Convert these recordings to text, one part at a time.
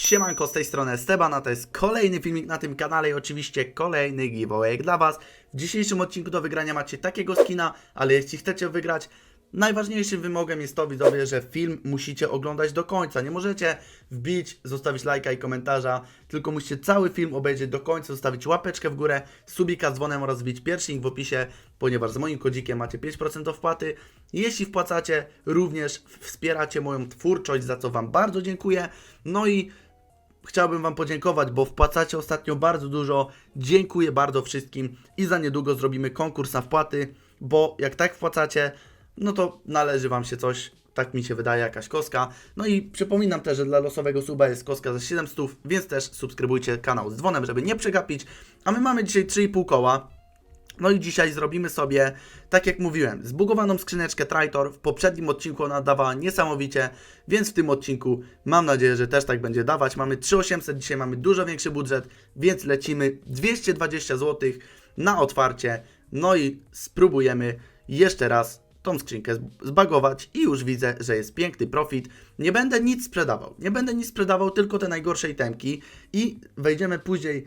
Siemanko, z tej strony Esteban, a to jest kolejny filmik na tym kanale i oczywiście kolejny giveaway dla Was. W dzisiejszym odcinku do wygrania macie takiego skina, ale jeśli chcecie wygrać, najważniejszym wymogem jest to, widzowie, że film musicie oglądać do końca. Nie możecie wbić, zostawić lajka i komentarza, tylko musicie cały film obejrzeć do końca, zostawić łapeczkę w górę, subika z dzwonem oraz wbić pierwszy link w opisie, ponieważ z moim kodzikiem macie 5% wpłaty. Jeśli wpłacacie, również wspieracie moją twórczość, za co Wam bardzo dziękuję. No i chciałbym Wam podziękować, bo wpłacacie ostatnio bardzo dużo. Dziękuję bardzo wszystkim i za niedługo zrobimy konkurs na wpłaty, bo jak tak wpłacacie, no to należy Wam się coś, tak mi się wydaje, jakaś koska. No i przypominam też, że dla losowego suba jest koska za 700, więc też subskrybujcie kanał z dzwonem, żeby nie przegapić. A my mamy dzisiaj 3,5 koła. No i dzisiaj zrobimy sobie, tak jak mówiłem, zbugowaną skrzyneczkę Tritor. W poprzednim odcinku ona dawała niesamowicie, więc w tym odcinku mam nadzieję, że też tak będzie dawać. Mamy 3800, dzisiaj mamy dużo większy budżet, więc lecimy 220 zł na otwarcie. No i spróbujemy jeszcze raz tą skrzynkę zb- zbagować i już widzę, że jest piękny profit. Nie będę nic sprzedawał, nie będę nic sprzedawał, tylko te najgorsze itemki i wejdziemy później,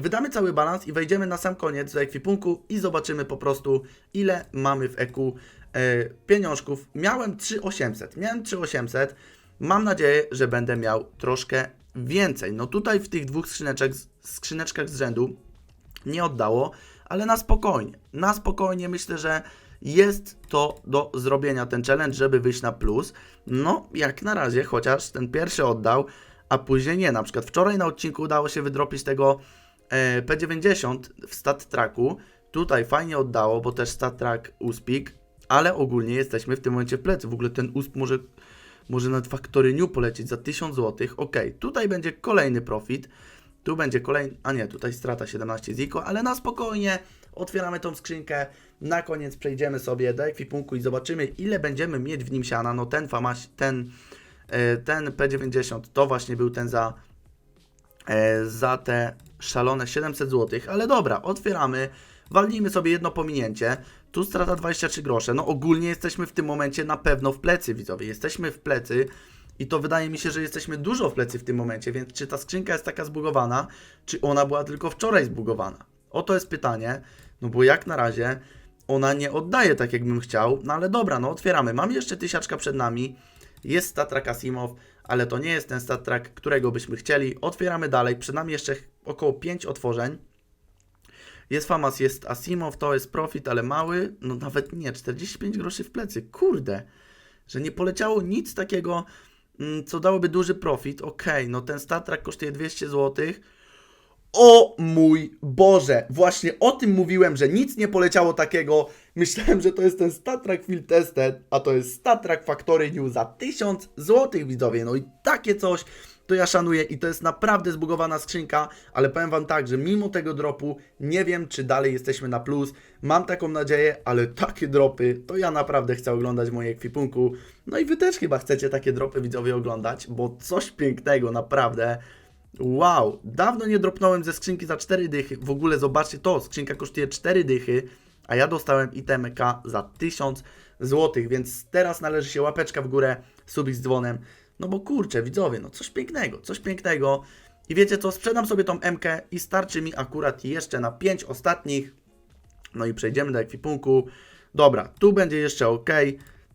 wydamy cały balans i wejdziemy na sam koniec do ekwipunku i zobaczymy po prostu ile mamy w EQ e, pieniążków. Miałem 3800, miałem 3800, mam nadzieję, że będę miał troszkę więcej. No tutaj w tych dwóch skrzyneczek, skrzyneczkach z rzędu nie oddało, ale na spokojnie, na spokojnie myślę, że jest to do zrobienia ten challenge, żeby wyjść na plus. No, jak na razie, chociaż ten pierwszy oddał, a później nie. Na przykład wczoraj na odcinku udało się wydropić tego e, P90 w stat tracku. Tutaj fajnie oddało, bo też stat track uspik, ale ogólnie jesteśmy w tym momencie w plecy. W ogóle ten usp może, może na Factory New polecieć za 1000 zł. Ok, tutaj będzie kolejny profit. Tu będzie kolejny, a nie, tutaj strata 17 ziko, ale na spokojnie otwieramy tą skrzynkę. Na koniec przejdziemy sobie do ekwipunku i zobaczymy, ile będziemy mieć w nim siana. No ten famaś, ten, ten P90 to właśnie był ten za, e, za te szalone 700 zł, ale dobra, otwieramy. Walnijmy sobie jedno pominięcie. Tu strata 23 grosze. No ogólnie jesteśmy w tym momencie na pewno w plecy, widzowie. Jesteśmy w plecy. I to wydaje mi się, że jesteśmy dużo w plecy w tym momencie, więc czy ta skrzynka jest taka zbugowana, czy ona była tylko wczoraj zbugowana? Oto jest pytanie, no bo jak na razie ona nie oddaje tak, jakbym chciał, no ale dobra, no otwieramy. Mamy jeszcze tysiaczka przed nami, jest statrak Asimow, ale to nie jest ten statrak, którego byśmy chcieli. Otwieramy dalej, przed nami jeszcze około 5 otworzeń. Jest Famas, jest Asimow, to jest profit, ale mały, no nawet nie, 45 groszy w plecy, kurde, że nie poleciało nic takiego, mm, co dałoby duży profit. Okej, no ten statrak kosztuje 200 zł. O mój Boże, właśnie o tym mówiłem, że nic nie poleciało takiego. Myślałem, że to jest ten Statrak Field Tested, a to jest Statrak Factory New za 1000 zł, widzowie. No i takie coś to ja szanuję i to jest naprawdę zbugowana skrzynka, ale powiem Wam tak, że mimo tego dropu nie wiem, czy dalej jesteśmy na plus. Mam taką nadzieję, ale takie dropy to ja naprawdę chcę oglądać w moim ekwipunku. No i Wy też chyba chcecie takie dropy widzowie oglądać, bo coś pięknego, naprawdę. Wow, dawno nie dropnąłem ze skrzynki za 4 dychy. W ogóle zobaczcie to, skrzynka kosztuje 4 dychy, a ja dostałem itemk za 1000 zł, więc teraz należy się łapeczka w górę, subik z dzwonem. No bo kurczę, widzowie, no coś pięknego, coś pięknego. I wiecie co, sprzedam sobie tą MK i starczy mi akurat jeszcze na 5 ostatnich. No i przejdziemy do ekwipunku. Dobra, tu będzie jeszcze ok.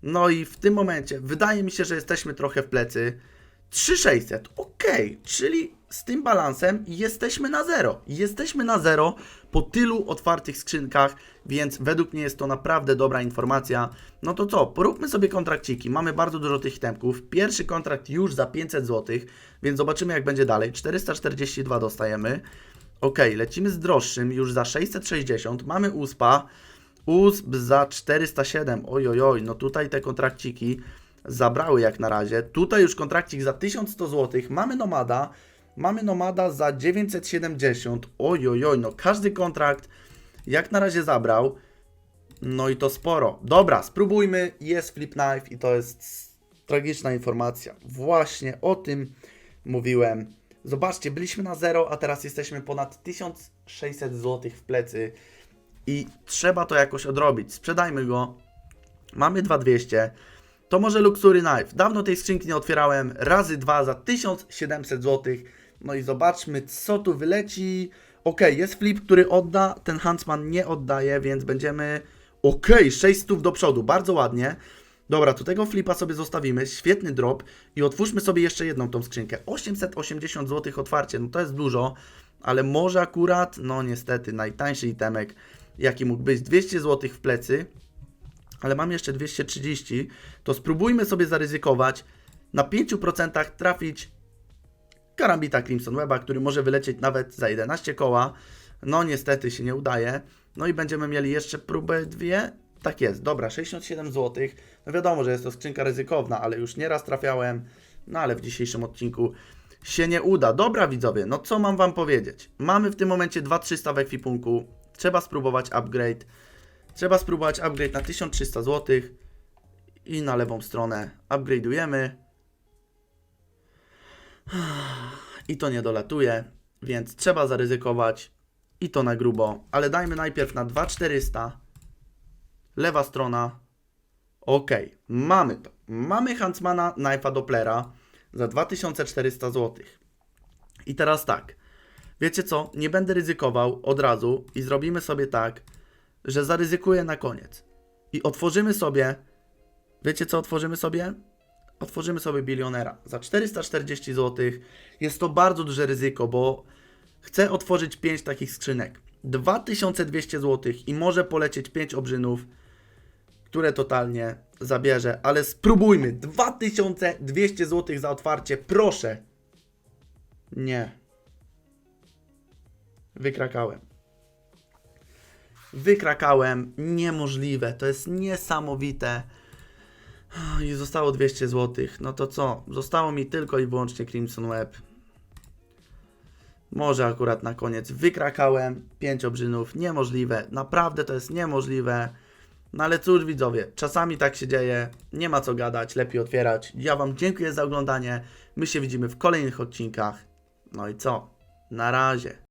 No i w tym momencie wydaje mi się, że jesteśmy trochę w plecy. 3600, ok, czyli z tym balansem jesteśmy na zero. Jesteśmy na zero po tylu otwartych skrzynkach, więc według mnie jest to naprawdę dobra informacja. No to co, poróbmy sobie kontrakciki. Mamy bardzo dużo tych itemków. Pierwszy kontrakt już za 500 zł, więc zobaczymy jak będzie dalej. 442 dostajemy. Ok, lecimy z droższym już za 660. Mamy USPA. USP za 407. Oj, oj, oj, no tutaj te kontrakciki zabrały jak na razie. Tutaj już kontrakcik za 1100 zł. Mamy Nomada. Mamy Nomada za 970. Oj, oj, oj, no każdy kontrakt jak na razie zabrał. No i to sporo. Dobra, spróbujmy. Jest Flip Knife i to jest tragiczna informacja. Właśnie o tym mówiłem. Zobaczcie, byliśmy na zero, a teraz jesteśmy ponad 1600 zł w plecy i trzeba to jakoś odrobić. Sprzedajmy go. Mamy 2200. To może Luxury Knife. Dawno tej skrzynki nie otwierałem. Razy dwa za 1700 zł. No i zobaczmy, co tu wyleci. Ok, jest flip, który odda. Ten Huntsman nie oddaje, więc będziemy. Ok, 6 stów do przodu. Bardzo ładnie. Dobra, tu tego flipa sobie zostawimy. Świetny drop. I otwórzmy sobie jeszcze jedną tą skrzynkę. 880 zł otwarcie. No to jest dużo. Ale może akurat, no niestety, najtańszy itemek, jaki mógł być. 200 zł w plecy ale mam jeszcze 230, to spróbujmy sobie zaryzykować na 5% trafić Karambita Crimson Weba, który może wylecieć nawet za 11 koła. No niestety się nie udaje. No i będziemy mieli jeszcze próbę dwie. Tak jest, dobra, 67 zł. No wiadomo, że jest to skrzynka ryzykowna, ale już nieraz trafiałem. No ale w dzisiejszym odcinku się nie uda. Dobra widzowie, no co mam wam powiedzieć? Mamy w tym momencie 2300 w ekwipunku. Trzeba spróbować upgrade. Trzeba spróbować upgrade na 1300 zł i na lewą stronę upgrade'ujemy. I to nie dolatuje, więc trzeba zaryzykować i to na grubo, ale dajmy najpierw na 2400. Lewa strona. Ok, mamy to. Mamy Huntsmana Knife'a Dopplera za 2400 zł. I teraz tak. Wiecie co? Nie będę ryzykował od razu i zrobimy sobie tak, że zaryzykuję na koniec. I otworzymy sobie. Wiecie co otworzymy sobie? Otworzymy sobie bilionera za 440 zł. Jest to bardzo duże ryzyko, bo chcę otworzyć 5 takich skrzynek. 2200 zł i może polecieć 5 obrzynów, które totalnie zabierze, ale spróbujmy. 2200 zł za otwarcie, proszę. Nie. Wykrakałem wykrakałem. Niemożliwe, to jest niesamowite. I zostało 200 zł. No to co? Zostało mi tylko i wyłącznie Crimson Web. Może akurat na koniec wykrakałem 5 obrzynów. Niemożliwe. Naprawdę to jest niemożliwe. No ale cóż widzowie, czasami tak się dzieje. Nie ma co gadać, lepiej otwierać. Ja Wam dziękuję za oglądanie. My się widzimy w kolejnych odcinkach. No i co? Na razie.